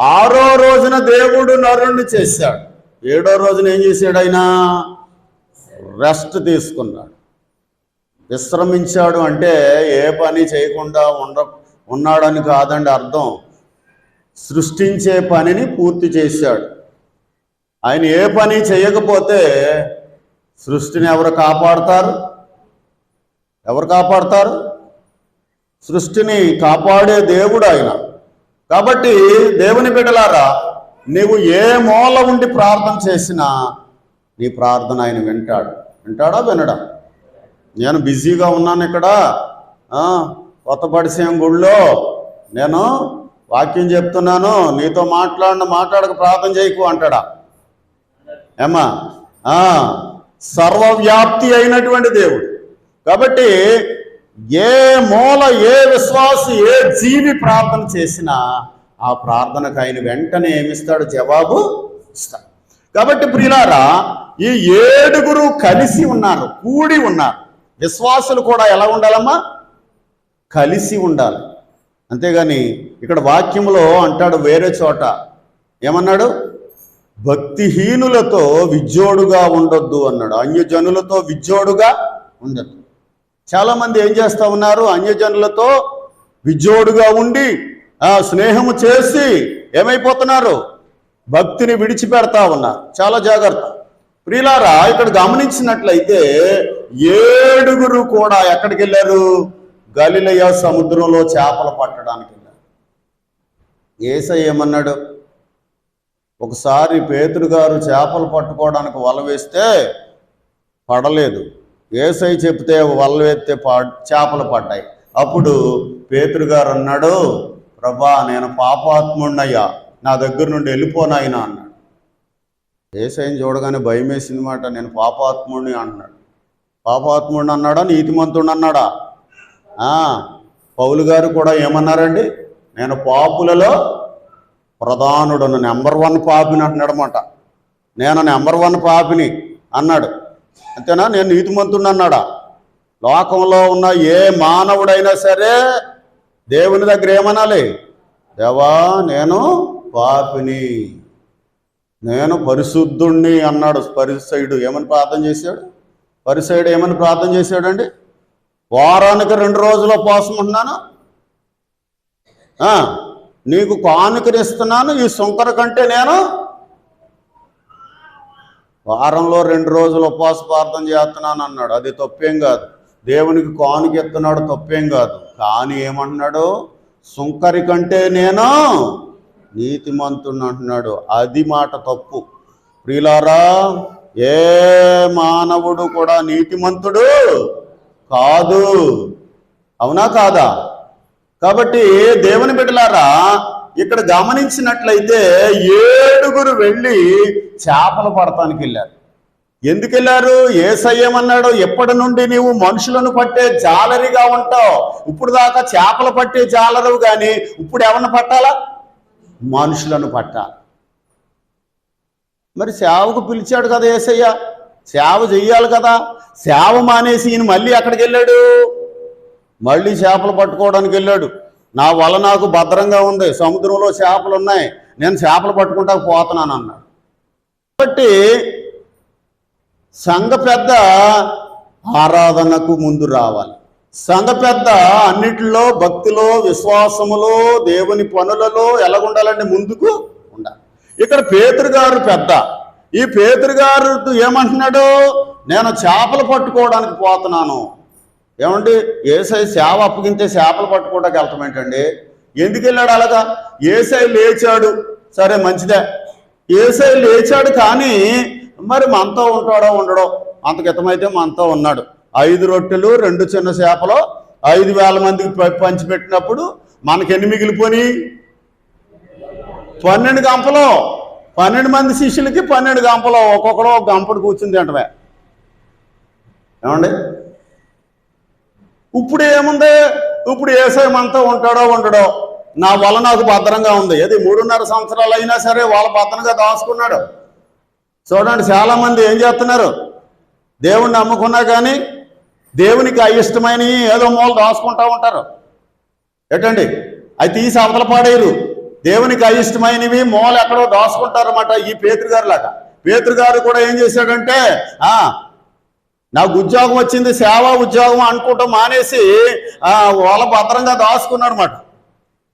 ఆరో రోజున దేవుడు నరుణ్ణి చేశాడు. ఏడో రోజున ఏం చేశాడు ఆయన? రెస్ట్ తీసుకున్నాడు. విశ్రమించాడు అంటే ఏ పని చేయకుండా ఉండ ఉన్నాడని కాదండి అర్థం. సృష్టించే పనిని పూర్తి చేశాడు. ఆయన ఏ పని చేయకపోతే సృష్టిని ఎవరు కాపాడతారు? ఎవరు కాపాడతారు? సృష్టిని కాపాడే దేవుడు ఆయన. కాబట్టి దేవుని బిడ్డలారా నీవు ఏ మూల ఉండి ప్రార్థన చేసినా నీ ప్రార్థన ఆయన వింటాడు. వింటాడా? వినడా? నేను బిజీగా ఉన్నాను ఇక్కడ. కొత్త పరిచయం గుళ్ళో. నేను వాక్యం చెప్తున్నాను నీతో మాట్లాడిన మాట్లాడక ప్రార్థన చేయకు అంటాడా? ఏమా సర్వవ్యాప్తి అయినటువంటి దేవుడు. కాబట్టి ఏ మూల ఏ విశ్వాసి ఏ జీవి ప్రార్థన చేసినా ఆ ప్రార్థనకు ఆయన వెంటనే ఏమిస్తాడు? జవాబు ఇస్తాడు. కాబట్టి ప్రియులారా ఈ ఏడుగురు కలిసి ఉన్నారు కూడి ఉన్నారు. విశ్వాసులు కూడా ఎలా ఉండాలమ్మా? కలిసి ఉండాలి. అంతేగాని ఇక్కడ వాక్యంలో అంటాడు వేరే చోట ఏమన్నాడు? భక్తిహీనులతో విజ్జోడుగా ఉండొద్దు అన్నాడు. అన్యజనులతో విజ్జోడుగా ఉండొద్దు. చాలామంది ఏం చేస్తూ ఉన్నారు? అన్యజనులతో విజోడుగా ఉండి ఆ స్నేహము చేసి ఏమైపోతున్నారు? భక్తిని విడిచిపెడతా ఉన్నారు. చాలా జాగ్రత్త. ప్రియులారా ఇక్కడ గమనించినట్లయితే ఏడుగురు కూడా ఎక్కడికి వెళ్ళారు? గలిలయ సముద్రంలో చేపలు పట్టడానికి వెళ్ళారు. ఏసై ఏమన్నాడు? ఒకసారి పేతురు గారు చేపలు పట్టుకోవడానికి వల వేస్తే పడలేదు. ఏసై చెప్తే వల్లవెత్తే వేస్తే పా చేపలు పడ్డాయి. అప్పుడు పేతురు గారు అన్నాడు ప్రభా నేను పాపాత్ముడినయ్యా నా దగ్గర నుండి వెళ్ళిపోనాయినా అన్నాడు. ఏసైని చూడగానే భయం వేసింది మాట నేను పాపాత్ముడిని అన్నాడు. పాపాత్ముడిని అన్నాడా నీతిమంతుడిని అన్నాడా? పౌలు గారు కూడా ఏమన్నారండి? నేను పాపులలో ప్రధానుడు నెంబర్ వన్ పాపిని అంటున్నాడనమాట నేను నెంబర్ వన్ పాపిని అన్నాడు. అంతేనా? నేను నీతిమంతుడు అన్నాడా లోకంలో ఉన్న ఏ మానవుడైనా సరే దేవుని దగ్గర ఏమనాలి? దేవా నేను పాపిని. నేను పరిశుద్ధుణ్ణి అన్నాడు పరిసైడు ఏమని ప్రార్థన చేశాడు? పరిసైడు ఏమని ప్రార్థన చేశాడండి? వారానికి రెండు రోజుల ఉపవాసం ఉన్నాను నీకు కానుకనిస్తున్నాను. ఈ సుంకర కంటే నేను వారంలో రెండు రోజులు ఉపవాస ప్రార్థన చేస్తున్నాను అన్నాడు అది తప్పేం కాదు. దేవునికి కానుక ఎత్తున్నాడు తప్పేం కాదు. కానీ ఏమంటున్నాడు? సుంకరి కంటే నేను నీతిమంతుడు అంటున్నాడు. అది మాట తప్పు. ప్రియులారా ఏ మానవుడు కూడా నీతిమంతుడు కాదు. అవునా కాదా? కాబట్టి దేవుని బిడ్డలారా ఇక్కడ గమనించినట్లయితే ఏడుగురు వెళ్ళి చేపలు పడటానికి వెళ్ళారు. ఎందుకు వెళ్ళారు? ఏసయ్యమన్నాడు ఎప్పటి నుండి నీవు మనుషులను పట్టే జాలరిగా ఉంటావు? ఇప్పుడు దాకా చేపలు పట్టే జాలరు కానీ ఇప్పుడు ఎవరిని పట్టాలా? మనుషులను పట్టాలి. మరి సేవకు పిలిచాడు కదా ఏసయ్య? సేవ చెయ్యాలి కదా. సేవ మానేసి ఈయన మళ్ళీ ఎక్కడికి వెళ్ళాడు? మళ్ళీ చేపలు పట్టుకోవడానికి వెళ్ళాడు. నా వల నాకు భద్రంగా ఉంది సముద్రంలో చేపలు ఉన్నాయి నేను చేపలు పట్టుకుంటా పోతున్నాను అన్నాడు. కాబట్టి సంఘ పెద్ద ఆరాధనకు ముందు రావాలి. సంఘ పెద్ద అన్నిటిలో భక్తిలో విశ్వాసములో దేవుని పనులలో ఎలాగుండాలంటే ముందుకు ఉండాలి. ఇక్కడ పేతురు గారు పెద్ద. ఈ పేతురు గారు ఏమంటున్నాడు నేను చేపలు పట్టుకోవడానికి పోతున్నాను ఏమండి ఏసై సేవ అప్పగించే చేపలు పట్టుకోవడానికి వెళ్తాం ఏంటండి? ఎందుకు వెళ్ళాడు అలాగా? ఏసై లేచాడు. సరే మంచిదే. ఏసై లేచాడు కానీ మరి మనతో ఉంటాడో ఉండడో అంతకితమైతే మనతో ఉన్నాడు. ఐదు రొట్టెలు రెండు చిన్న చేపలు ఐదు వేల మందికి ప- పంచిపెట్టినప్పుడు మనకెన్ని మిగిలిపోని పన్నెండు గంపలు. పన్నెండు మంది శిష్యులకి పన్నెండు గంపలు. ఒక్కొక్కడు ఒక గంపడు కూర్చుంది అంటవే. ఏమండి? ఇప్పుడు ఏముంది? ఇప్పుడు ఏసేమంతా ఉంటాడో ఉండడో. నా వల్ల నాకు భద్రంగా ఉంది. అది మూడున్నర సంవత్సరాలు అయినా సరే వాళ్ళ భద్రంగా దాచుకున్నాడు. చూడండి చాలా మంది ఏం చేస్తున్నారు? దేవుణ్ణి నమ్ముకున్నా కానీ దేవునికి అయిష్టమైనవి ఏదో మూల దాచుకుంటా ఉంటారు. ఏంటండి? అవి తీసి అవతల పాడేరు దేవునికి అయిష్టమైనవి మూల ఎక్కడో దాచుకుంటారన్నమాట ఈ పేతృగారు లాగా పేతృగారు కూడా ఏం చేశాడంటే నాకు ఉద్యోగం వచ్చింది సేవా ఉద్యోగం అనుకోవటం మానేసి వాళ్ళ భద్రంగా దాచుకున్నాడు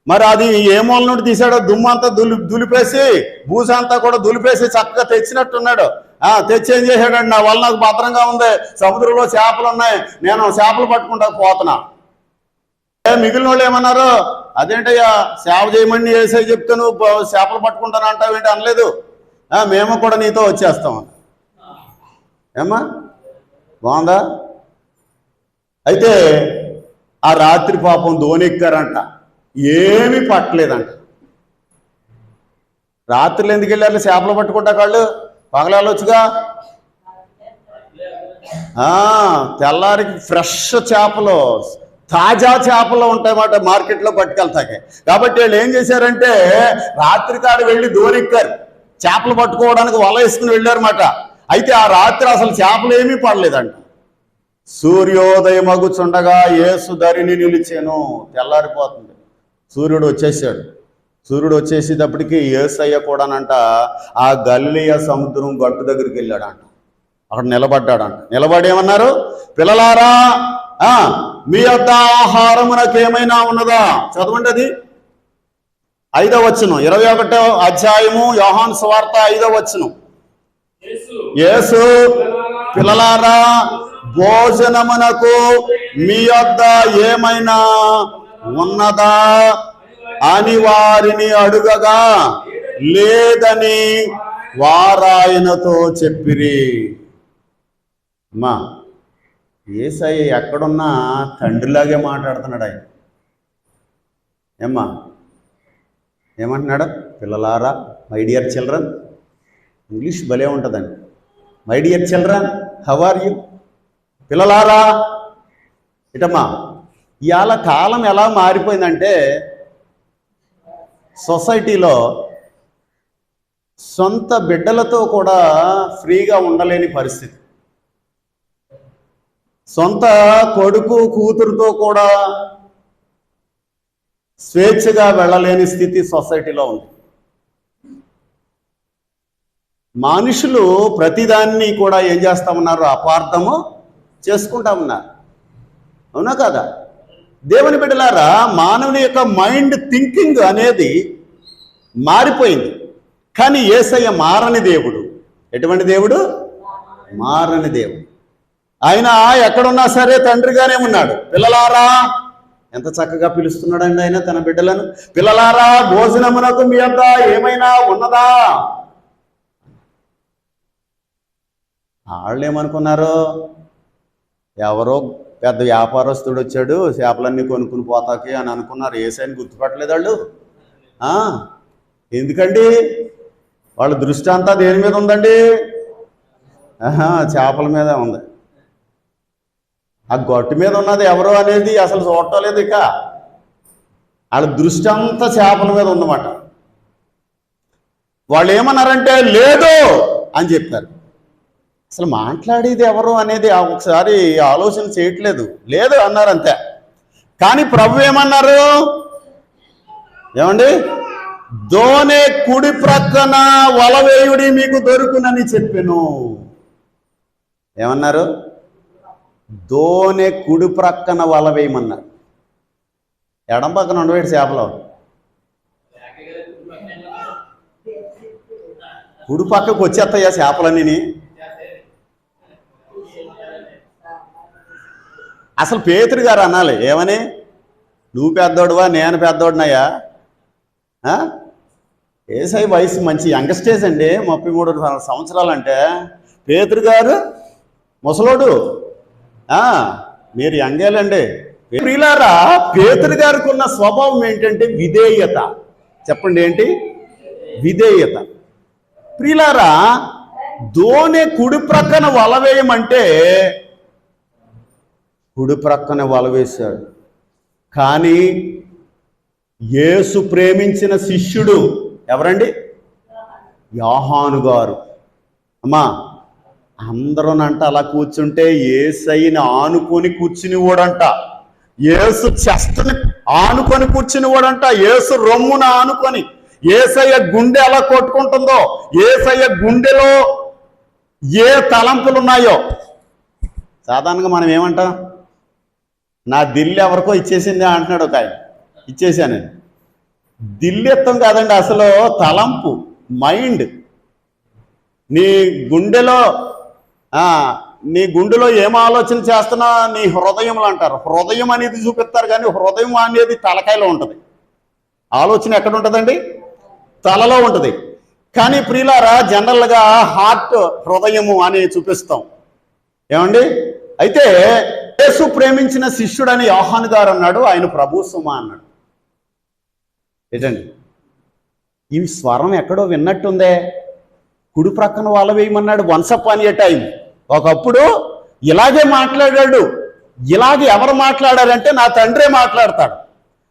మరి అది ఏ మూల నుండి తీసాడో దుమ్ము అంతా దులి దులిపేసి బూస అంతా కూడా దులిపేసి చక్కగా తెచ్చినట్టున్నాడు. ఆ తెచ్చి ఏం చేశాడండి? నా వల్ల నాకు భద్రంగా ఉంది సముద్రంలో చేపలు ఉన్నాయి నేను చేపలు పట్టుకుంటా పోతున్నా. ఏ మిగిలిన వాళ్ళు ఏమన్నారు? అదేంటయ్యా సేవ చేయమని వేసే చెప్తే నువ్వు చేపలు పట్టుకుంటాను అంటావేంటి అనలేదు మేము కూడా నీతో వచ్చేస్తాం. ఏమ్మా? బాగుందా? అయితే ఆ రాత్రి పాపం ధోనెక్కారంట ఏమీ పట్టలేదంట. రాత్రులు ఎందుకు వెళ్ళారు? చేపలు పట్టుకుంటా కాళ్ళు? పగలొచ్చుగా ఆ, తెల్లారికి ఫ్రెష్ చేపలు తాజా చేపలు ఉంటాయన్నమాట మార్కెట్లో పట్టుకెళ్తాకి. కాబట్టి వీళ్ళు ఏం చేశారంటే రాత్రి కాడ వెళ్ళి దోరెక్కారు చేపలు పట్టుకోవడానికి వల వేసుకుని వెళ్ళారన్నమాట. అయితే ఆ రాత్రి అసలు చేపలు ఏమీ పడలేదంట. సూర్యోదయం అగుచుండగా యేసు ధరిని నిలిచాను. తెల్లారిపోతుంది. సూర్యుడు వచ్చేసాడు. సూర్యుడు వచ్చేసేటప్పటికి ఏసయ్య కూడానంట ఆ గల్లియ సముద్రం గట్టు దగ్గరికి వెళ్ళాడంట. అక్కడ నిలబడ్డాడంట. నిలబడి ఏమన్నారు పిల్లలారా మీ యొక్క ఆహారమునకు ఏమైనా ఉన్నదా? చదవండి అది. ఐదో వచ్చును ఇరవై ఒకటో అధ్యాయము యోహాన్ స్వార్త ఐదో వచ్చును యేసు పిల్లలారా భోజనమునకు మీ వద్ద ఏమైనా ఉన్నదా? అని వారిని అడుగగా లేదని వారాయనతో చెప్పిరి. అమ్మా ఏసయ్య ఎక్కడున్నా తండ్రిలాగే మాట్లాడుతున్నాడు ఆయన. ఏమ్మా ఏమంటున్నాడు? పిల్లలారా మై డియర్ చిల్డ్రన్ ఇంగ్లీష్ భలే ఉంటుందండి. My dear children how are you పిల్లలారా ఇటమ్మా ఇవాళ కాలం ఎలా మారిపోయిందంటే సొసైటీలో సొంత బిడ్డలతో కూడా ఫ్రీగా ఉండలేని పరిస్థితి. సొంత కొడుకు కూతురుతో కూడా స్వేచ్ఛగా వెళ్ళలేని స్థితి సొసైటీలో ఉంది. మనుషులు ప్రతిదాన్ని కూడా ఏం చేస్తామన్నారు? అపార్థము చేసుకుంటామన్నారు. అవునా కదా? దేవుని బిడ్డలారా మానవుని యొక్క మైండ్ థింకింగ్ అనేది మారిపోయింది. కానీ ఏసయ్య మారని దేవుడు. ఎటువంటి దేవుడు? మారని దేవుడు. ఆయన ఎక్కడున్నా సరే తండ్రిగానే ఉన్నాడు. పిల్లలారా ఎంత చక్కగా పిలుస్తున్నాడండి ఆయన తన బిడ్డలను. పిల్లలారా భోజనమునకు మీ యొక్క ఏమైనా ఉన్నదా? వాళ్ళు ఏమనుకున్నారు ఎవరో పెద్ద వ్యాపారస్తుడు వచ్చాడు చేపలన్నీ కొనుక్కుని పోతాకి అని అనుకున్నారు. ఏసైని గుర్తుపట్టలేదు వాళ్ళు? ఎందుకండి? వాళ్ళ దృష్టి అంతా దేని మీద ఉందండి? చేపల మీద ఉంది. ఆ గట్టు మీద ఉన్నది ఎవరు అనేది అసలు చూడటలేదు ఇక. వాళ్ళ దృష్టి అంతా చేపల మీద ఉందన్నమాట. వాళ్ళు ఏమన్నారంటే లేదు అని చెప్పారు. అసలు మాట్లాడేది ఎవరు అనేది ఒకసారి ఆలోచన చేయట్లేదు. లేదు అన్నారు అంతే కానీ ప్రభు ఏమన్నారు? ఏమండి? దోనే కుడి ప్రక్కన వలవేయుడి మీకు దొరుకునని చెప్పాను. ఏమన్నారు? దోనే కుడి ప్రక్కన వల వేయమన్నారు. ఎడం పక్కన ఉండవేటి చేపలు. కుడి పక్కకు వచ్చేస్తాయా చేపలన్నీ అసలు పేతురు గారు అనాలి. ఏమని? నువ్వు పెద్దోడువా నేను పెద్దోడినయ్యా? ఏసై వయసు మంచి యంగస్టేజ్ అండి. ముప్పై మూడు సంవత్సరాలు అంటే పేతురు గారు ముసలోడు. మీరు యంగేలండి ప్రియులారా పేతురు గారికి ఉన్న స్వభావం ఏంటంటే విధేయత. చెప్పండి ఏంటి? విధేయత. ప్రియులారా దోనె కుడి ప్రక్కన వలవేయమంటే కుడి ప్రక్కన వలవేశాడు కానీ యేసు ప్రేమించిన శిష్యుడు ఎవరండి? యాహాను గారు. అమ్మా అందరూనంట అలా కూర్చుంటే ఏసైని ఆనుకొని కూర్చునివాడంట ఏసు చెస్తని ఆనుకొని కూర్చుని వాడంట. ఏసు రొమ్మున ఆనుకొని. ఏసయ్య గుండె ఎలా కొట్టుకుంటుందో ఏసయ్య గుండెలో ఏ తలంపులు ఉన్నాయో సాధారణంగా మనం ఏమంటాం? నా దిల్లు ఎవరికో ఇచ్చేసింది అంటున్నాడు ఒక ఆయన. ఇచ్చేసానని దిల్లు కాదండి అసలు తలంపు మైండ్ నీ గుండెలో నీ గుండెలో ఏం ఆలోచన చేస్తున్నా నీ హృదయంలో అంటారు. హృదయం అనేది చూపిస్తారు కానీ హృదయం అనేది తలకాయలో ఉంటుంది. ఆలోచన ఎక్కడ ఉంటుందండి? తలలో ఉంటుంది. కానీ ప్రియులారా జనరల్గా హార్ట్ హృదయము అని చూపిస్తాం. ఏమండి? అయితే యేసు ప్రేమించిన శిష్యుడని యోహాను గారు అన్నాడు ఆయన ప్రభు సుమ అన్నాడు. ఏంటండి ఈ స్వరం ఎక్కడో విన్నట్టుందే. కుడి ప్రక్కన వాళ్ళ వేయమన్నాడు వన్సప్ అప్ అని టైం ఒకప్పుడు ఇలాగే మాట్లాడాడు. ఇలాగే ఎవరు మాట్లాడారంటే నా తండ్రే మాట్లాడతాడు.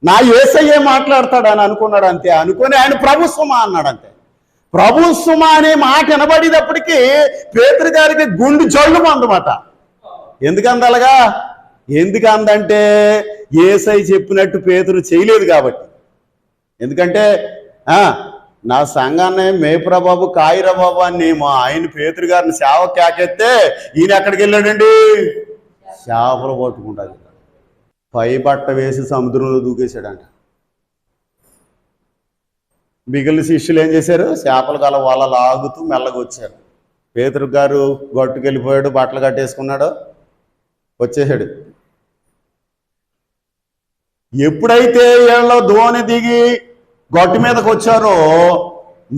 నా ఏసయ్యే మాట్లాడతాడు అని అనుకున్నాడు అంతే. అనుకొని ఆయన ప్రభుత్వమా అన్నాడు అంతే. ప్రభుత్వమా అనే మాట వినబడేటప్పటికీ పేతృ గారికి గుండు జల్లు అందమాట ఎందుకంది అలాగా ఎందుకు అందంటే ఏసై చెప్పినట్టు పేతురు చేయలేదు కాబట్టి. ఎందుకంటే నా సంఘాన్ని మేప్రబాబు కాయిరా బాబు అని మా ఆయన పేతురు గారిని సేవ కేకెత్తే ఈయన ఎక్కడికి వెళ్ళాడండి? చేపలు పట్టుకుంటాడు. పై బట్ట వేసి సముద్రంలో దూకేశాడంట. మిగిలిన శిష్యులు ఏం చేశారు? చేపలు గల వాళ్ళ లాగుతూ మెల్లగా వచ్చారు పేతురు గారు గట్టుకెళ్ళిపోయాడు బట్టలు కట్టేసుకున్నాడు. వచ్చేసాడు. ఎప్పుడైతే వీళ్ళలో ధోని దిగి గొట్టు మీదకి వచ్చారో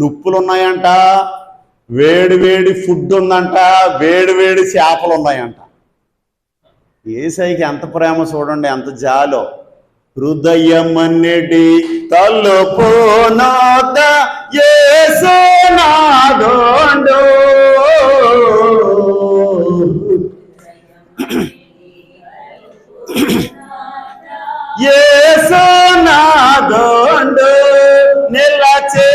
నుప్పులు ఉన్నాయంట వేడి వేడి ఫుడ్ ఉందంట వేడి వేడి చేపలు ఉన్నాయంట ఏసైకి ఎంత ప్రేమ చూడండి ఎంత జాలో. హృదయమన్నిటి తలుపు నోత యేసు నాదోండు నిలచే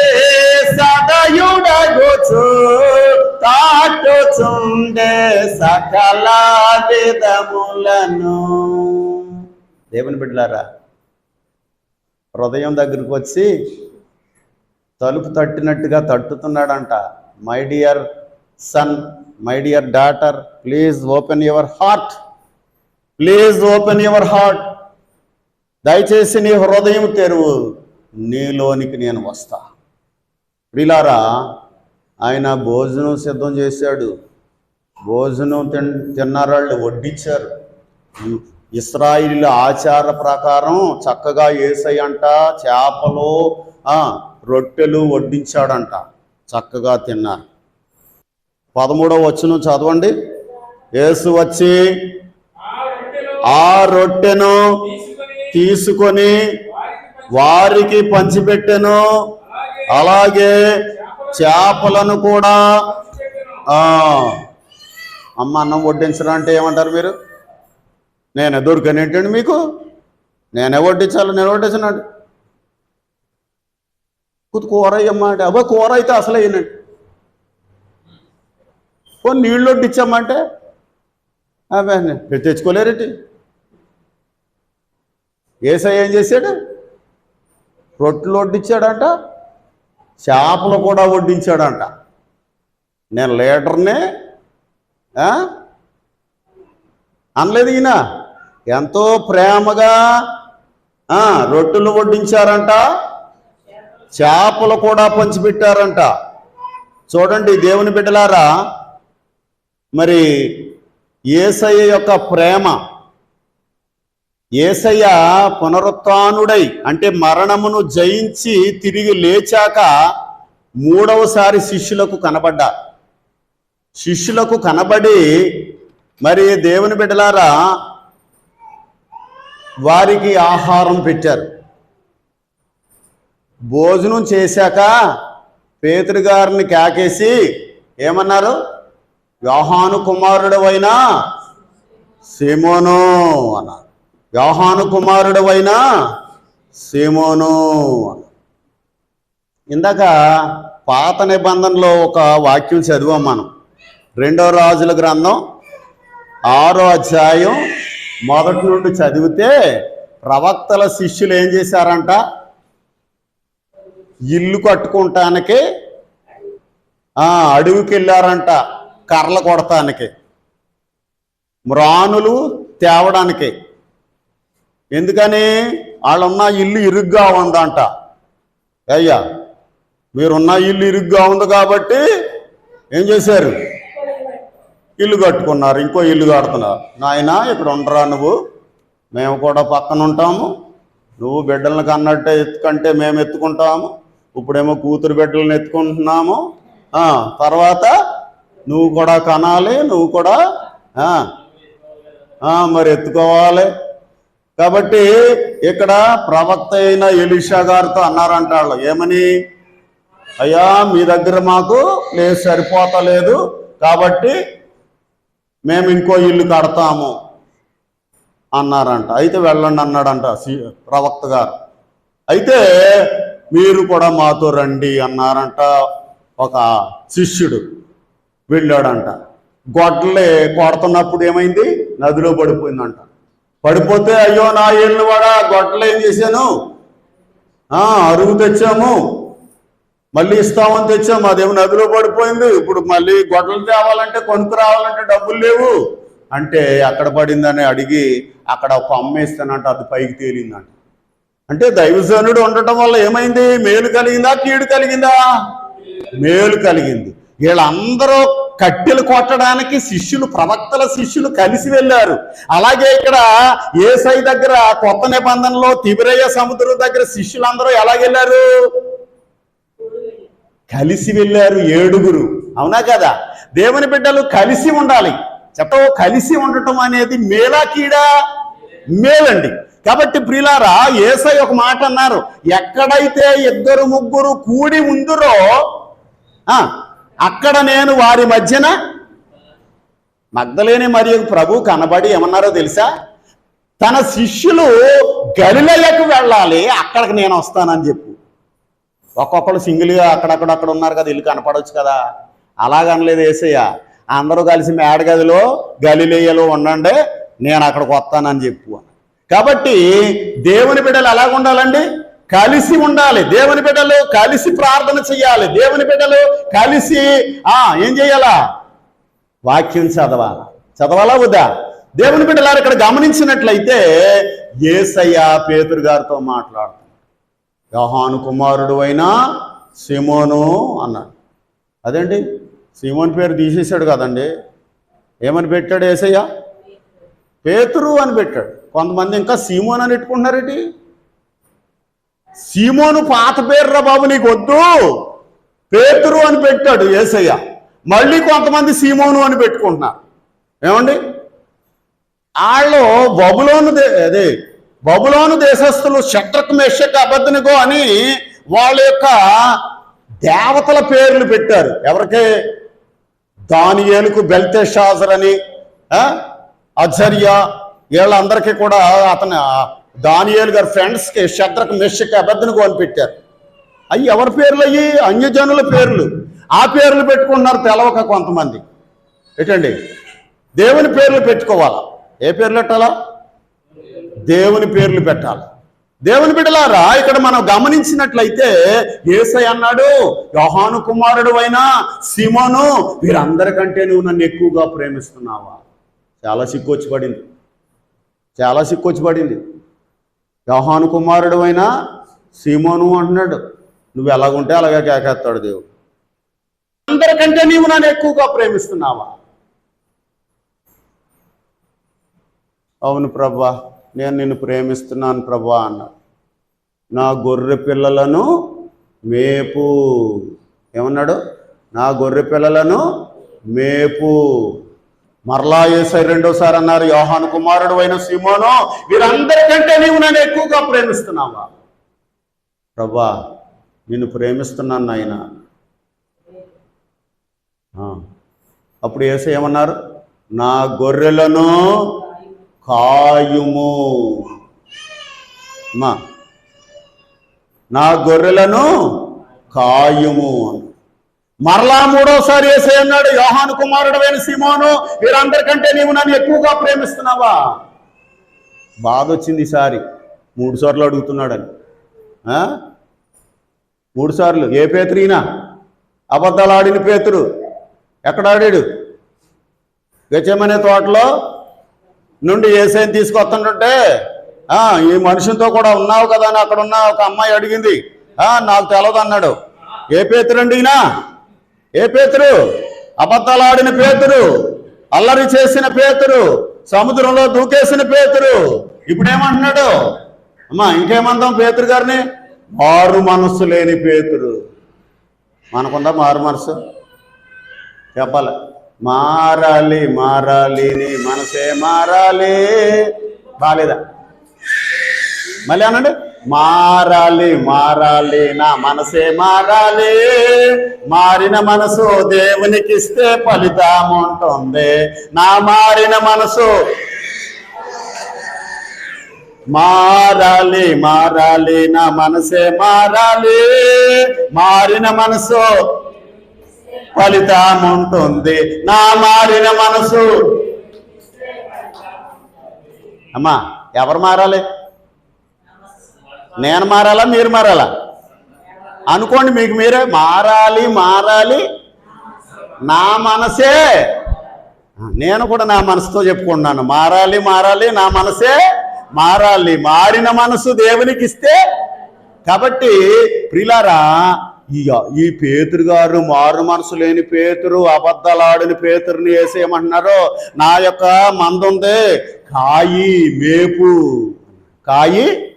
సదయుడగుచు తాటుచుండే సకల విధములను. దేవుని బిడ్డలారా హృదయం దగ్గరికి వచ్చి తలుపు తట్టినట్టుగా తట్టుతున్నాడంట. My dear son my dear daughter please open your heart please open your heart దయచేసి నీ హృదయం తెరువు. నీలోనికి నేను వస్తా. ప్రిలారా ఆయన భోజనం సిద్ధం చేశాడు. భోజనం తిన్ తిన్నారాళ్ళు వడ్డించారు ఇస్రాయిల్ ఆచార ప్రకారం చక్కగా ఏసై అంట చేపలు రొట్టెలు వడ్డించాడంట. చక్కగా తిన్నారు. పదమూడవ వచ్చును చదవండి. యేసు వచ్చి ఆ రొట్టెను తీసుకొని వారికి పంచిపెట్టెను. అలాగే చేపలను కూడా అమ్మ అన్నం వడ్డించడం అంటే ఏమంటారు మీరు? నేను దొరికని ఏంటండి మీకు? నేనే వడ్డించాలి నేను వడ్డించనండి కూర అయ్యమ్మా అంటే అబ్బా కూర అయితే అసలు అయ్యినండి పోనీ నీళ్ళు వడ్డించామంటే అబ్బా తెచ్చుకోలేరేంటి? ఏసై ఏం చేశాడు? రొట్టెలు వడ్డించాడంట చేపలు కూడా వడ్డించాడంట. నేను లీటర్ని అనలేదు ఈయన. ఎంతో ప్రేమగా రొట్టెలు వడ్డించారంట చేపలు కూడా పంచిపెట్టారంట. చూడండి దేవుని బిడ్డలారా మరి ఏసయ్య యొక్క ప్రేమ ఏసయ్య పునరుత్నుడై అంటే మరణమును జయించి తిరిగి లేచాక మూడవసారి శిష్యులకు కనబడ్డా. శిష్యులకు కనబడి మరి దేవుని బిడ్డలారా వారికి ఆహారం పెట్టారు. భోజనం చేశాక పేతురు గారిని కేకేసి ఏమన్నారు? యోహాను కుమారుడు అయినా సిమోను అన్నారు. యోహాను కుమారుడు అయినా సేమోను. ఇందాక పాత నిబంధనలో ఒక వాక్యం చదివాం మనం. రెండో రాజుల గ్రంథం ఆరో అధ్యాయం మొదటి నుండి చదివితే ప్రవక్తల శిష్యులు ఏం చేశారంట? ఇల్లు కట్టుకుంటానికి అడవికి వెళ్ళారంట కర్రలు కొడటానికి మ్రానులు తేవడానికి. ఎందుకని? వాళ్ళున్న ఇల్లు ఇరుగ్గా ఉందంట. అయ్యా మీరున్న ఇల్లు ఇరుగ్గా ఉంది కాబట్టి ఏం చేశారు? ఇల్లు కట్టుకున్నారు ఇంకో ఇల్లు కడుతున్నారు. నాయన ఇక్కడ ఉండరా నువ్వు? మేము కూడా పక్కన ఉంటాము. నువ్వు బిడ్డలను కన్నట్టే ఎత్తుకంటే మేము ఎత్తుకుంటాము. ఇప్పుడేమో కూతురు బిడ్డలను ఎత్తుకుంటున్నాము. తర్వాత నువ్వు కూడా కనాలి నువ్వు కూడా మరి ఎత్తుకోవాలి. కాబట్టి ఇక్కడ ప్రవక్త అయిన ఎలిషా గారితో అన్నారంట వాళ్ళు ఏమని? అయ్యా మీ దగ్గర మాకు లేదు సరిపోతలేదు కాబట్టి మేము ఇంకో ఇల్లు కడతాము అన్నారంట. అయితే వెళ్ళండి అన్నాడంట సి- ప్రవక్త గారు. అయితే మీరు కూడా మాతో రండి అన్నారంట ఒక శిష్యుడు వెళ్ళాడంట. గొడ్డలే కొడుతున్నప్పుడు ఏమైంది? నదిలో పడిపోయిందంట. పడిపోతే అయ్యో నా ఏళ్ళు వాడా గొడ్డలు ఏం చేశాను? ఆ, అరుగు తెచ్చాము. మళ్ళీ ఇస్తామని తెచ్చాము. అదేమో నదిలో పడిపోయింది. ఇప్పుడు మళ్ళీ గొడ్డలు తేవాలంటే కొనుక్కు రావాలంటే డబ్బులు లేవు. అంటే ఎక్కడ పడిందని అడిగి అక్కడ ఒక అమ్మేస్తానంట అది పైకి తేలిందంట. అంటే దైవజనుడు ఉండటం వల్ల ఏమైంది? మేలు కలిగిందా? కీడు కలిగిందా? మేలు కలిగింది. వీళ్ళందరూ కట్టెలు కొట్టడానికి శిష్యులు ప్రవక్తల శిష్యులు కలిసి వెళ్ళారు. అలాగే ఇక్కడ ఏసై దగ్గర కొత్త నిబంధనలో తిబిరయ్య సముద్రం దగ్గర శిష్యులందరూ ఎలాగెళ్ళారు కలిసి వెళ్ళారు ఏడుగురు. అవునా కదా? దేవుని బిడ్డలు కలిసి ఉండాలి. చెప్పవు? కలిసి ఉండటం అనేది మేలా కీడా? మేలండి. కాబట్టి ప్రిలారా ఏసై ఒక మాట అన్నారు. ఎక్కడైతే ఇద్దరు ముగ్గురు కూడి ఉందురో అక్కడ నేను వారి మధ్యన మగ్ధలేని మరియు ప్రభు కనబడి ఏమన్నారో తెలుసా? తన శిష్యులు గలిలయ్యకు వెళ్ళాలి అక్కడికి నేను వస్తానని చెప్పు. ఒక్కొక్కరు సింగిల్గా అక్కడక్కడ అక్కడ ఉన్నారు కదా ఇల్లు కనపడవచ్చు కదా. అలాగనలేదు ఏసయ్య. అందరూ కలిసి మేడగదిలో గలిలేయలో ఉండండి నేను అక్కడికి వస్తానని చెప్పు కాబట్టి దేవుని బిడ్డలు ఎలాగ ఉండాలండి కలిసి ఉండాలి. దేవుని బిడ్డలు కలిసి ప్రార్థన చేయాలి. దేవుని బిడ్డలు కలిసి ఆ ఏం చేయాలా? వాక్యం చదవాలా? చదవాలా వద్దా? దేవుని బిడ్డలారు ఇక్కడ గమనించినట్లయితే ఏసయ్య పేతురు గారితో మాట్లాడుతున్నాడు. యోహాను కుమారుడు అయిన సిమోను అన్నాడు. అదేంటి? సిమోన్ పేరు తీసేశాడు కదండి. ఏమని పెట్టాడు ఏసయ్య? పేతురు అని పెట్టాడు. కొంతమంది ఇంకా సీమోన్ అని పెట్టుకుంటున్నారేటి? సీమోను పాత పేర్రా బాబు నీకు వద్దు పేతురు అని పెట్టాడు ఏసయ్య. మళ్ళీ కొంతమంది సీమోను అని పెట్టుకుంటున్నారు. ఏమండి? వాళ్ళు బబులోను దే అదే బబులోను దేశస్థులు షట్రక్ మెషక్ అబద్ధనిగో అని వాళ్ళ యొక్క దేవతల పేర్లు పెట్టారు. ఎవరికి? దానియేలుకు బెల్తెషాజర్ అని అజర్య వీళ్ళందరికీ కూడా అతను దానియేలు గారి ఫ్రెండ్స్కి షట్రక్ మెషక్ అబద్ధనిగో అని పెట్టారు అవి ఎవరి పేర్లు అయ్యి? అన్యజనుల పేర్లు. ఆ పేర్లు పెట్టుకుంటున్నారు తెలవక కొంతమంది. ఏంటండి? దేవుని పేర్లు పెట్టుకోవాలా? ఏ పేర్లు పెట్టాలా? దేవుని పేర్లు పెట్టాలి. దేవుని బిడ్డలారా ఇక్కడ మనం గమనించినట్లయితే ఏసై అన్నాడు యోహాను కుమారుడు అయినా సిమోను వీరందరికంటే నువ్వు నన్ను ఎక్కువగా ప్రేమిస్తున్నావా? చాలా సిక్కొచ్చి పడింది చాలా సిక్కొచ్చి పడింది యోహాను కుమారుడు అయినా సీమోను అంటున్నాడు. నువ్వు ఎలాగుంటే అలాగే కేకేస్తాడు దేవుడు. అందరికంటే నీవు నన్ను ఎక్కువగా ప్రేమిస్తున్నావా? అవును ప్రభా నేను నిన్ను ప్రేమిస్తున్నాను ప్రభా అన్నాడు. నా గొర్రె పిల్లలను మేపు. ఏమన్నాడు? నా గొర్రె పిల్లలను మేపు. మరలా ఏసై రెండోసారి అన్నారు యోహాను కుమారుడు అయిన సీమోను వీరందరికంటే నీవు నన్ను ఎక్కువగా ప్రేమిస్తున్నావా? ప్రభా నిన్ను ప్రేమిస్తున్నాను నాయన. అప్పుడు ఏసై ఏమన్నారు? నా గొర్రెలను కాయుము. మా నా గొర్రెలను కాయుము అన్నారు. మరలా మూడోసారి ఏసై అన్నాడు యోహాను కుమారుడు అయిన సిమోను వీరందరికంటే నీవు నన్ను ఎక్కువగా ప్రేమిస్తున్నావా? బాధ వచ్చింది ఈసారి మూడు సార్లు అడుగుతున్నాడని. మూడు సార్లు. ఏ పేతురు ఈయన అబద్ధాలు ఆడిన పేతురు. ఎక్కడ ఆడాడు? గచ్చమనే తోటలో నుండి ఏసైని తీసుకొస్తుంటుంటే ఈ మనుషులతో కూడా ఉన్నావు కదా అని అక్కడ ఉన్న ఒక అమ్మాయి అడిగింది. నాకు తెలదు అన్నాడు ఏ పేతురు అండి ఈయన? ఏ పేతురు? అబద్ధాలాడిన పేతురు అల్లరి చేసిన పేతురు సముద్రంలో దూకేసిన పేతురు. ఇప్పుడేమంటున్నాడు? అమ్మా ఇంకేమందాం పేతురు గారిని? మారు మనస్సు లేని పేతురు. మనకుందా మారు మనసు చెప్పాలి. మారాలి మారాలి నీ మనసే మారాలి. బాలేదా? మళ్ళీ అనండి. మారాలి మారాలి నా మనసే మారాలి. మారిన మనసు దేవునికి ఇస్తే ఫలితం ఉంటుంది నా మారిన మనసు మారాలి మారాలి నా మనసే మారాలి. మారిన మనసు ఫలితం ఉంటుంది నా మారిన మనసు అమ్మా ఎవరు మారాలి? నేను మారాలా మీరు మారాలా? అనుకోండి మీకు మీరే మారాలి మారాలి. నా మనసే. నేను కూడా నా మనసుతో చెప్పుకుంటున్నాను. మారాలి మారాలి నా మనసే. మారాలి మారిన మనసు దేవునికి ఇస్తే కాబట్టి ప్రిలారా ఈ పేతురు గారు మారు మనసు లేని పేతురు అబద్ధాలాడిన పేతురుని వేసేయమంటున్నారు నా యొక్క మందుంది. కాయి మేపు. కాయి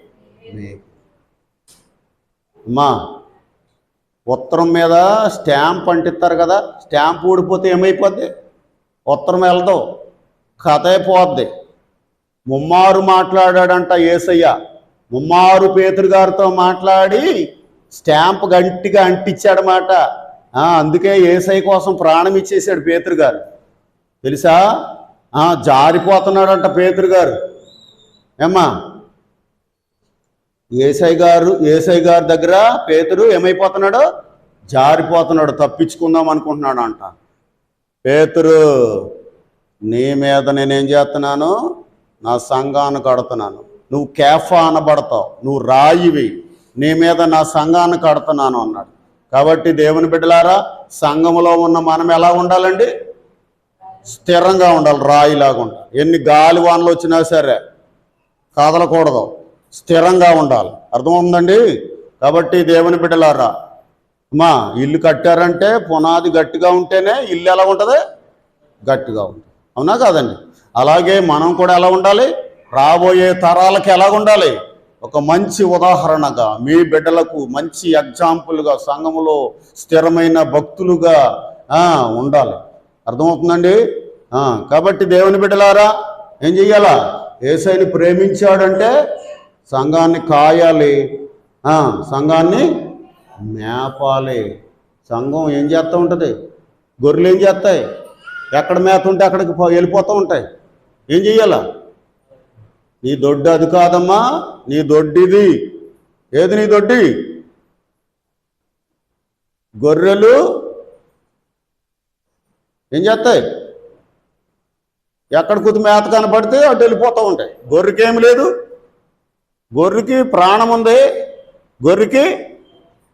మేపు. అమ్మా ఉత్తరం మీద స్టాంప్ అంటిస్తారు కదా స్టాంప్ ఊడిపోతే ఏమైపోద్ది? ఉత్తరం వెళ్దాం కథ అయిపోద్ది. ముమ్మారు మాట్లాడాడంట ఏసయ్య. ముమ్మారు పేతురు గారితో మాట్లాడి స్టాంప్ గంటిగా అంటించాడమాట. అందుకే ఏసయ్య కోసం ప్రాణం ఇచ్చేసాడు పేతురు గారు. తెలుసా? జారిపోతున్నాడంట పేతురు గారు. ఏమ్మా ఏసై గారు ఏసై గారి దగ్గర పేతురు ఏమైపోతున్నాడు? జారిపోతున్నాడు తప్పించుకుందాం అనుకుంటున్నాడు అంట పేతురు నీ మీద నేనేం చేస్తున్నాను? నా సంఘాన్ని కడుతున్నాను. నువ్వు కేఫా అనబడతావు నువ్వు రాయివి నీ మీద నా సంఘాన్ని కడుతున్నాను అన్నాడు. కాబట్టి దేవుని బిడ్డలారా సంఘములో ఉన్న మనం ఎలా ఉండాలండి? స్థిరంగా ఉండాలి రాయిలాగా ఉండాలి. ఎన్ని గాలి వానలు వచ్చినా సరే కదలకూడదు. స్థిరంగా ఉండాలి. అర్థమవుతుందండి? కాబట్టి దేవుని బిడ్డలారా అమ్మా ఇల్లు కట్టారంటే పునాది గట్టిగా ఉంటేనే ఇల్లు ఎలా ఉంటుంది? గట్టిగా ఉంటుంది. అవునా కాదండి? అలాగే మనం కూడా ఎలా ఉండాలి? రాబోయే తరాలకి ఎలా ఉండాలి? ఒక మంచి ఉదాహరణగా మీ బిడ్డలకు మంచి ఎగ్జాంపుల్గా సంఘములో స్థిరమైన భక్తులుగా ఉండాలి. అర్థమవుతుందండి? కాబట్టి దేవుని బిడ్డలారా ఏం చెయ్యాలా? ఏసైని ప్రేమించాడంటే సంఘాన్ని కాయాలి. సంఘాన్ని మేపాలి. సంఘం ఏం చేస్తూ ఉంటుంది? గొర్రెలు ఏం చేస్తాయి? ఎక్కడ మేత ఉంటే అక్కడికి వెళ్ళిపోతూ ఉంటాయి. ఏం చెయ్యాలా? నీ దొడ్డి అది కాదమ్మా నీ దొడ్డిది. ఏది నీ దొడ్డి? గొర్రెలు ఏం చేస్తాయి? ఎక్కడ కొద్ది మేత కనపడితే అటు వెళ్ళిపోతూ ఉంటాయి. గొర్రెకి లేదు. గొర్రెకి ప్రాణం ఉంది గొర్రెకి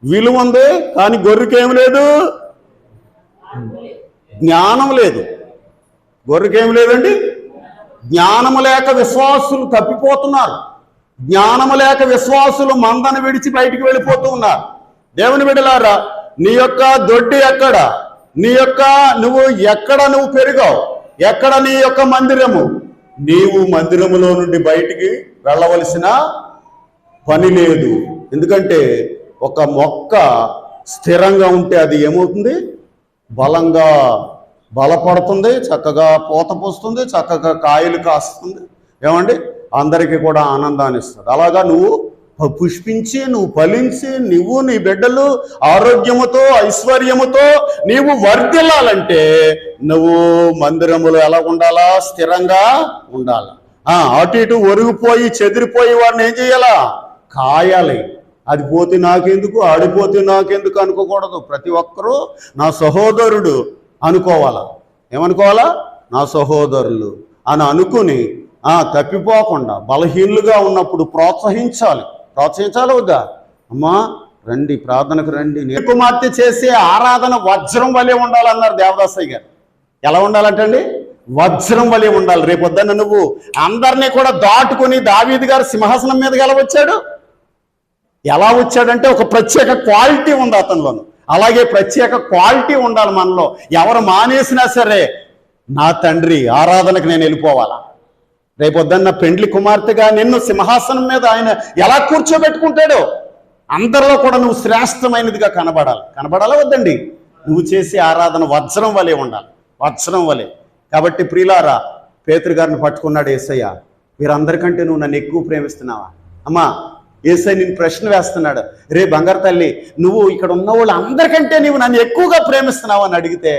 విలువ ఉంది కానీ గొర్రెకి ఏమి లేదు? జ్ఞానం లేదు. గొర్రెకి ఏమి లేదండి? జ్ఞానము లేక విశ్వాసులు తప్పిపోతున్నారు. జ్ఞానము లేక విశ్వాసులు మందను విడిచి బయటికి వెళ్ళిపోతూ ఉన్నారు. దేవుని బిడ్డలారా నీ యొక్క దొడ్డి ఎక్కడ? నీ యొక్క నువ్వు ఎక్కడ నువ్వు పెరిగావు? ఎక్కడ నీ యొక్క మందిరము? నీవు మందిరములో నుండి బయటికి వెళ్ళవలసిన పని లేదు. ఎందుకంటే ఒక మొక్క స్థిరంగా ఉంటే అది ఏమవుతుంది? బలంగా బలపడుతుంది చక్కగా పూత పోస్తుంది చక్కగా కాయలు కాస్తుంది. ఏమండి? అందరికీ కూడా ఆనందాన్ని ఇస్తుంది. అలాగా నువ్వు పుష్పించి నువ్వు ఫలించి నువ్వు నీ బిడ్డలు ఆరోగ్యముతో ఐశ్వర్యముతో నీవు వర్ధిల్లాలంటే నువ్వు మందిరములు ఎలా ఉండాలా? స్థిరంగా ఉండాలి. అటు ఇటు ఒరిగిపోయి చెదిరిపోయి వాడిని ఏం చేయాలా? కాయాలి. అది పోతే నాకెందుకు? ఆడిపోతే నాకెందుకు అనుకోకూడదు. ప్రతి ఒక్కరూ నా సహోదరుడు అనుకోవాలా? ఏమనుకోవాలా? నా సహోదరులు అని అనుకుని తప్పిపోకుండా బలహీనులుగా ఉన్నప్పుడు ప్రోత్సహించాలి. ప్రోత్సహించాలి వద్దా? అమ్మా రండి ప్రార్థనకు రండి. నీ కుమార్తె చేసే ఆరాధన వజ్రం వలె ఉండాలన్నారు దేవదాసయ్య గారు. ఎలా ఉండాలంటండి? వజ్రం వలె ఉండాలి. రేపొద్దున నువ్వు అందరినీ కూడా దాటుకుని దావీది గారు సింహాసనం మీదకి ఎలా వచ్చాడు? ఎలా వచ్చాడంటే ఒక ప్రత్యేక క్వాలిటీ ఉంది అతనిలోను. అలాగే ప్రత్యేక క్వాలిటీ ఉండాలి మనలో. ఎవరు మానేసినా సరే నా తండ్రి ఆరాధనకు నేను వెళ్ళిపోవాలా? రేపొద్దన్న పెండ్లి కుమార్తెగా నిన్ను సింహాసనం మీద ఆయన ఎలా కూర్చోబెట్టుకుంటాడో అందరిలో కూడా నువ్వు శ్రేష్టమైనదిగా కనబడాలి. కనబడాలా వద్దండి? నువ్వు చేసే ఆరాధన వజ్రం వలె ఉండాలి. వజ్రం వలె. కాబట్టి ప్రియులారా పేతురు గారిని పట్టుకున్నాడు ఏసయ్య. వీరందరికంటే నువ్వు నన్ను ఎక్కువ ప్రేమిస్తున్నావా? అమ్మా ఏసై నేను ప్రశ్న వేస్తున్నాడు రే బంగారు తల్లి నువ్వు ఇక్కడ ఉన్న వాళ్ళు అందరికంటే నువ్వు నన్ను ఎక్కువగా ప్రేమిస్తున్నావు అని అడిగితే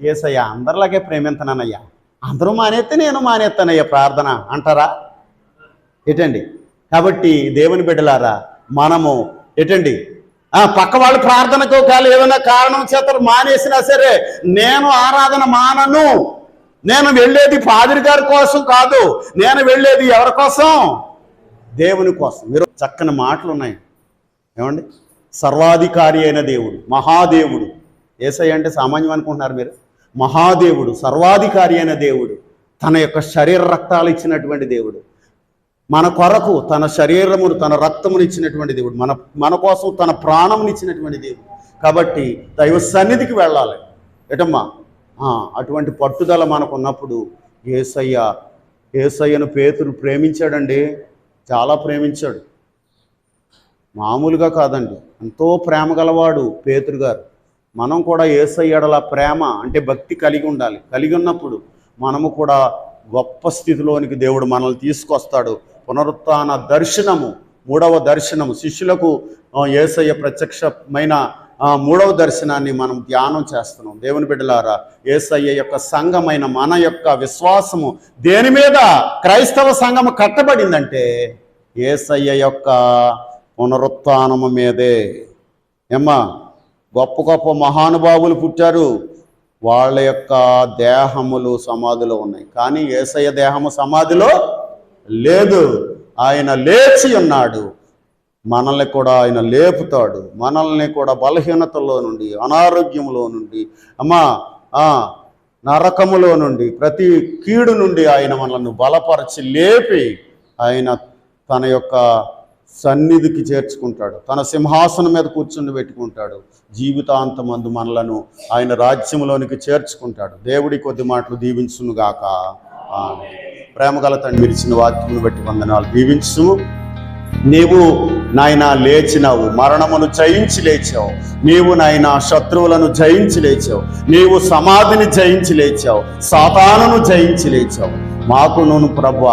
ఏసయ్య అందరిలాగే ప్రేమింతనానయ్యా. అందరూ మానేస్తే నేను మానేస్తానయ్యా ప్రార్థన అంటారా? ఏటండి? కాబట్టి దేవుని బిడ్డలారా మనము ఏటండి? ఆ పక్క వాళ్ళ ప్రార్థనకు కాలు ఏదైనా కారణం చేత మానేసినా సరే నేను ఆరాధన మానను. నేను వెళ్ళేది పాదిరి గారి కోసం కాదు. నేను వెళ్ళేది ఎవరి కోసం? దేవుని కోసం. మీరు చక్కని మాటలు ఉన్నాయి ఏమండి? సర్వాధికారి అయిన దేవుడు మహాదేవుడు. ఏసై అంటే సామాన్యం అనుకుంటున్నారు మీరు? మహాదేవుడు సర్వాధికారి అయిన దేవుడు. తన యొక్క శరీర రక్తాలు ఇచ్చినటువంటి దేవుడు. మన కొరకు తన శరీరమును తన రక్తమును ఇచ్చినటువంటి దేవుడు. మన మన కోసం తన ప్రాణమును ఇచ్చినటువంటి దేవుడు. కాబట్టి దైవ సన్నిధికి వెళ్ళాలి. ఎటమ్మా అటువంటి పట్టుదల మనకు ఉన్నప్పుడు ఏసయ్య ఏసయ్యను పేతురు ప్రేమించాడండి. చాలా ప్రేమించాడు. మామూలుగా కాదండి. ఎంతో ప్రేమ గలవాడు పేతురు గారు. మనం కూడా ఏసయ్యడల ప్రేమ అంటే భక్తి కలిగి ఉండాలి. కలిగి ఉన్నప్పుడు మనము కూడా గొప్ప స్థితిలోనికి దేవుడు మనల్ని తీసుకొస్తాడు. పునరుత్న దర్శనము మూడవ దర్శనము. శిష్యులకు ఏసయ్య ప్రత్యక్షమైన మూడవ దర్శనాన్ని మనం ధ్యానం చేస్తున్నాం. దేవుని బిడ్డలారా ఏసయ్య యొక్క సంఘమైన మన యొక్క విశ్వాసము దేని మీద? క్రైస్తవ సంఘము కట్టబడిందంటే ఏసయ్య యొక్క పునరుత్నము మీదే. ఏమ్మా గొప్ప గొప్ప మహానుభావులు పుట్టారు. వాళ్ళ యొక్క దేహములు సమాధిలో ఉన్నాయి. కానీ ఏసయ్య దేహము సమాధిలో లేదు. ఆయన లేచి ఉన్నాడు. మనల్ని కూడా ఆయన లేపుతాడు. మనల్ని కూడా బలహీనతలో నుండి అనారోగ్యంలో నుండి అమ్మా నరకములో నుండి ప్రతి కీడు నుండి ఆయన మనల్ని బలపరిచి లేపి ఆయన తన యొక్క సన్నిధికి చేర్చుకుంటాడు. తన సింహాసనం మీద కూర్చుని పెట్టుకుంటాడు. జీవితాంతమందు మనలను ఆయన రాజ్యంలోనికి చేర్చుకుంటాడు. దేవుడి కొద్ది మాటలు దీవించునుగాక. ప్రేమ గల తండ్రి ఇచ్చిన వాక్యమును బట్టి వందనాలు దీవించు నీవు నాయన లేచినావు మరణమును జయించి లేచావు. నీవు నాయన శత్రువులను జయించి లేచావు. నీవు సమాధిని జయించి లేచావు. సాతానును జయించి లేచావు. మాకు నువ్వు ప్రభు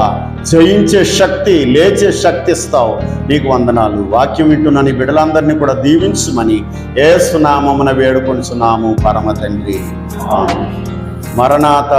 జయించే శక్తి లేచే శక్తి ఇస్తావు. నీకు వందనాలు. వాక్యం వింటున్న నీ బిడ్డలందరినీ కూడా దీవించుమని ఏసునామమున వేడుకొంచున్నాము పరమ తండ్రి. మరణాత